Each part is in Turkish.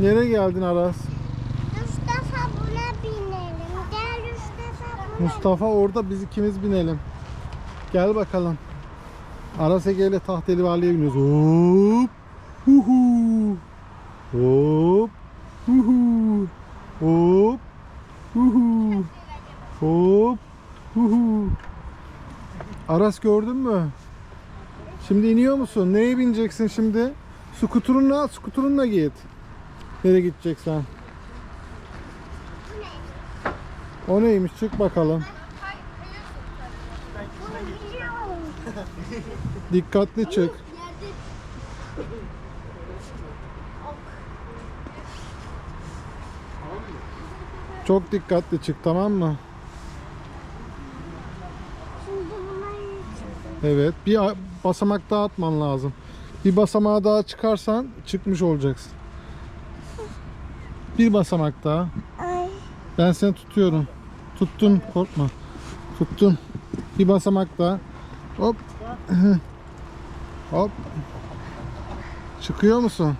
Nereye geldin Aras? Mustafa buna binelim. Gel Mustafa buna. Mustafa orada biz ikimiz binelim. Gel bakalım. Aras Ege ile Tahteli Vali'ye biniyoruz. Hop. Huhu. Hop. Huhu. Hop. Huhu. Hop. Huhu. Aras gördün mü? Şimdi iniyor musun? Neye bineceksin şimdi? Skuturunla, skuturunla git. Nereye gideceksen? O neymiş? Çık bakalım. Dikkatli çık. Çok dikkatli çık tamam mı? Evet. Bir basamak daha atman lazım. Bir basamağa daha çıkarsan çıkmış olacaksın. Bir basamak daha. Ay. Ben seni tutuyorum. Tuttun korkma. Tuttun. Bir basamak daha. Hop. Hop. Çıkıyor musun?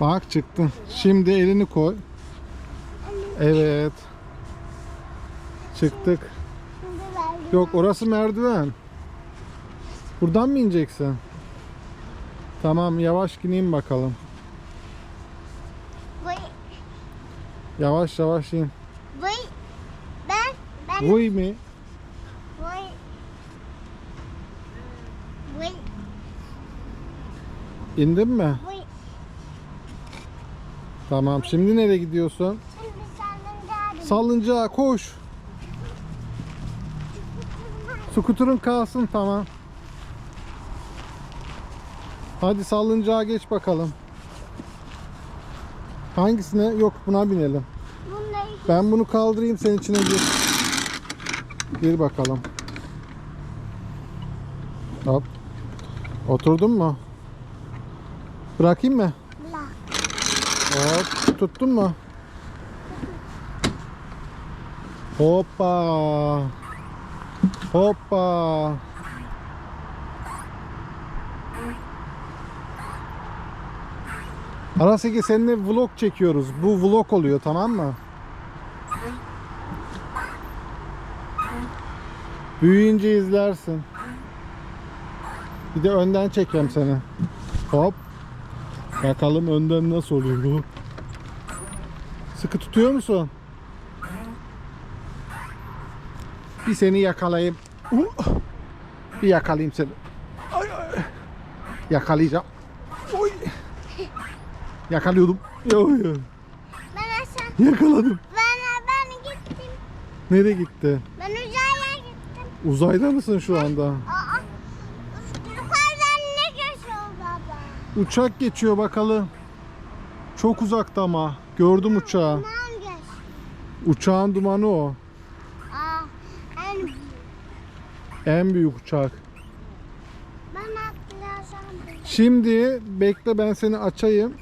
Bak çıktın. Şimdi elini koy. Evet. Çıktık. Yok orası merdiven. Buradan mı ineceksin? Tamam yavaş ineyim bakalım. Vay. Yavaş yavaş in. Vay. Ben. Ben. Vuy mi? Vay. Vay. İndin mi? Vay. Tamam şimdi nereye gidiyorsun? Şimdi geldim. Salıncağa koş. Skuturun kalsın tamam. Hadi salıncağa geç bakalım. Hangisine? Yok buna binelim. Ben bunu kaldırayım senin içine gir. Gir bakalım. Hop. Oturdun mu? Bırakayım mı? la. Hop. Tuttun mu? Hoppa. Hoppa. Araseki seninle vlog çekiyoruz. Bu vlog oluyor tamam mı? Büyüyünce izlersin. Bir de önden çekeyim seni. Hop. Bakalım önden nasıl oluyor bu. Sıkı tutuyor musun? Bir seni yakalayayım. Uh! Bir yakalayayım seni. Ay, ay. Yakalayacağım. Yakalıyordum. Yo, yo. Ben aşağı. Yakaladım. Ben, ben gittim. Nereye gitti? Ben uzaya gittim. Uzayda mısın şu anda? Aa. Yukarıdan ne geçiyor baba? Uçak geçiyor bakalım. Çok uzakta ama. Gördüm uçağı. Aman geç. Uçağın dumanı o. Aa. En En büyük uçak. ben atlayacağım. Şimdi bekle ben seni açayım.